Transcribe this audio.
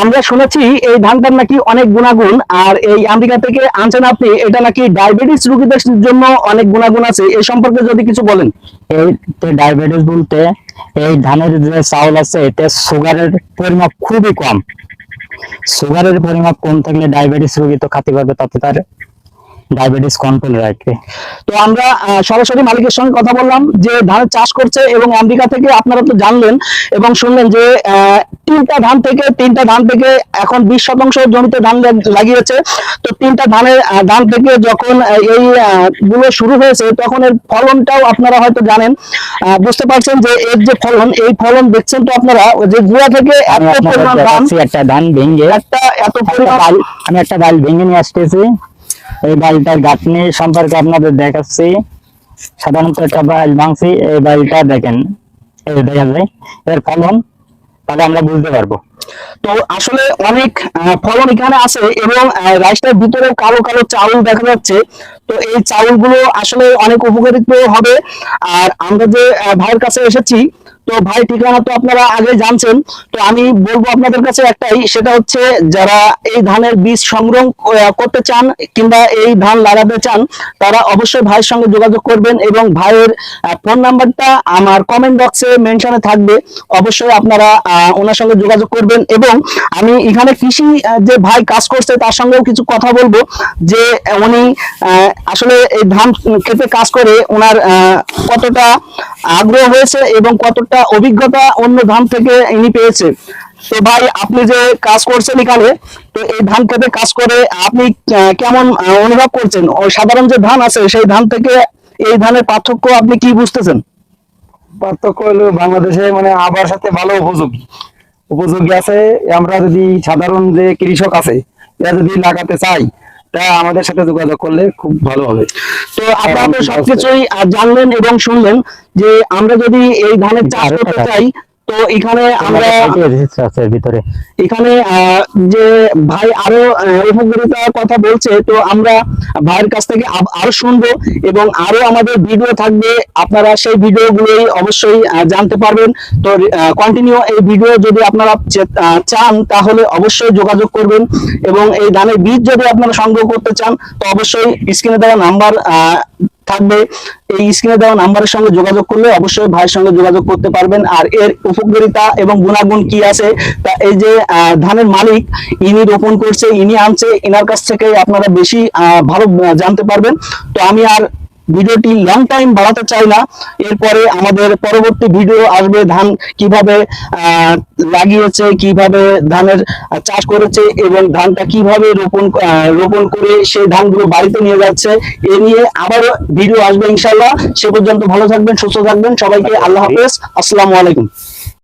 আমরা শুনেছি এই ধানটার নাকি অনেক গুণাগুণ, আর এই আমেরিকা থেকে আনছেন আপনি, এটা নাকি ডায়াবেটিস রোগীদের জন্য অনেক গুণাগুণ আছে, এই সম্পর্কে যদি কিছু বলেন। এই ডায়াবেটিস বলতে, এই ধানের যে চাউল আছে, এতে সুগারের পরিমাপ খুবই কম। সুগারের পরিমাপ কম থাকলে ডায়াবেটিস রোগী তো খাতে পারবে তাতে তার ডায়াবেটিস কন্ট্রোল রাখবে তো আমরা সরাসরি মালিকের সঙ্গে কথা বললাম যে ধানের চাষ করছে এবং আমেরিকা থেকে আপনারা তো জানলেন এবং শুনলেন যে তিনটা ধান থেকে তিনটা ধান থেকে এখন বিশ শতাংশ জমিতে ধান লাগিয়েছে। তো তিনটা ধানের ধান থেকে যখন এই গুলো শুরু হয়েছে তখন এর ফলনটাও আপনারা হয়তো জানেন। আহ, বুঝতে পারছেন যে এর যে ফলন এই ফলন দেখছেন তো আপনারা ওই যে গুড়া থেকে এত পরিমাণ ধান একটা ধান ভেঙে একটা এত পরিমাণ আমি একটা ডাল ভেঙে নিয়ে আসতেছি। এই ডালটার গাঁথনি সম্পর্কে আপনাদের দেখাচ্ছি। সাধারণত একটা ডাল ভাঙছি, এই বাড়িটা দেখেন। দেখা যায় এর ফলন, তাহলে আমরা বুঝতে পারব। তো আসলে অনেক ফলন এখানে আছে এবং রাইসটার ভিতরে কালো কালো চাউল দেখা যাচ্ছে। তো এই চাউলগুলো আসলে অনেক উপকারিত হবে। আর আমরা যে ভাইয়ের কাছে এসেছি তো ভাই, ঠিকানা তো আপনারা আগে জানছেন। তো আমি বলব আপনাদের কাছে একটাই, সেটা হচ্ছে যারা এই ধানের বীজ সংগ্রহ করতে চান কিংবা এই ধান লাগাতে চান, তারা অবশ্যই ভাইয়ের সঙ্গে যোগাযোগ করবেন এবং ভাইয়ের ফোন নাম্বারটা আমার কমেন্ট বক্সে মেনশনে থাকবে। অবশ্যই আপনারা ওনার সঙ্গে যোগাযোগ করবেন এবং আমি এখানে কৃষি যে ভাই কাজ করছে তার সঙ্গেও কিছু কথা বলব, যে উনি আসলে এই ধান খেতে কাজ করে ওনার কতটা আগ্রহ হয়েছে এবং কতটা অভিজ্ঞতা অন্য ধান থেকে ইনি পেয়েছে। তো ভাই, আপনি যে কাজ করছেন এখানে, তো এই ধান খেতে কাজ করে আপনি কেমন অনুভব করছেন? সাধারণ যে ধান আছে, সেই ধান থেকে এই ধানের পার্থক্য আপনি কি বুঝতেছেন? পার্থক্য হলো বাংলাদেশে মানে আবার সাথে ভালো উপযোগী। উপযোগী আছে, আমরা যদি সাধারণ যে কৃষক আছে, এরা যদি লাগাতে চাই তা আমাদের সাথে যোগাযোগ করলে খুব ভালো হবে। তো আপনারা সবকিছুই জানলেন এবং শুনলেন যে আমরা যদি এই ধানের চাষ করতে চাই তো এখানে আমরা আছে ভিতরে। এখানে যে ভাই আরও উপকারিতার কথা বলছে তো আমরা ভাইয়ের কাছ থেকে আরও শুনব এবং আরও আমাদের ভিডিও থাকবে। আপনারা সেই ভিডিও গুলোই অবশ্যই জানতে পারবেন। তো কন্টিনিউ এই ভিডিও যদি আপনারা চান তাহলে অবশ্যই যোগাযোগ করবেন এবং এই ধানের বীজ যদি আপনারা সংগ্রহ করতে চান তো অবশ্যই স্ক্রিনে দেওয়া নাম্বার থাকবে। এই স্ক্রিনে দেওয়া নাম্বারের সঙ্গে যোগাযোগ করলে অবশ্যই ভাইয়ের সঙ্গে যোগাযোগ করতে পারবেন। আর এর উপকারিতা এবং গুণাগুণ কি আছে? তা এই যে ধানের মালিক, ইনি রোপণ করছে, ইনি আনছে, এনার কাছ থেকে আপনারা বেশি ভালো জানতে পারবেন। তো আমি আর ভিডিওটি লং টাইম বাড়াতে চাই না। এরপরে আমাদের পরবর্তী ভিডিও আসবে ধান কীভাবে লাগিয়েছে, কীভাবে ধানের চাষ করেছে এবং ধানটা কীভাবে রোপণ রোপণ করে সেই ধানগুলো বাড়িতে নিয়ে যাচ্ছে। এ নিয়ে আবারও ভিডিও আসবে ইনশাল্লাহ সে পর্যন্ত ভালো থাকবেন, সুস্থ থাকবেন। সবাইকে আল্লাহ হাফেজ। আসসালামু আলাইকুম।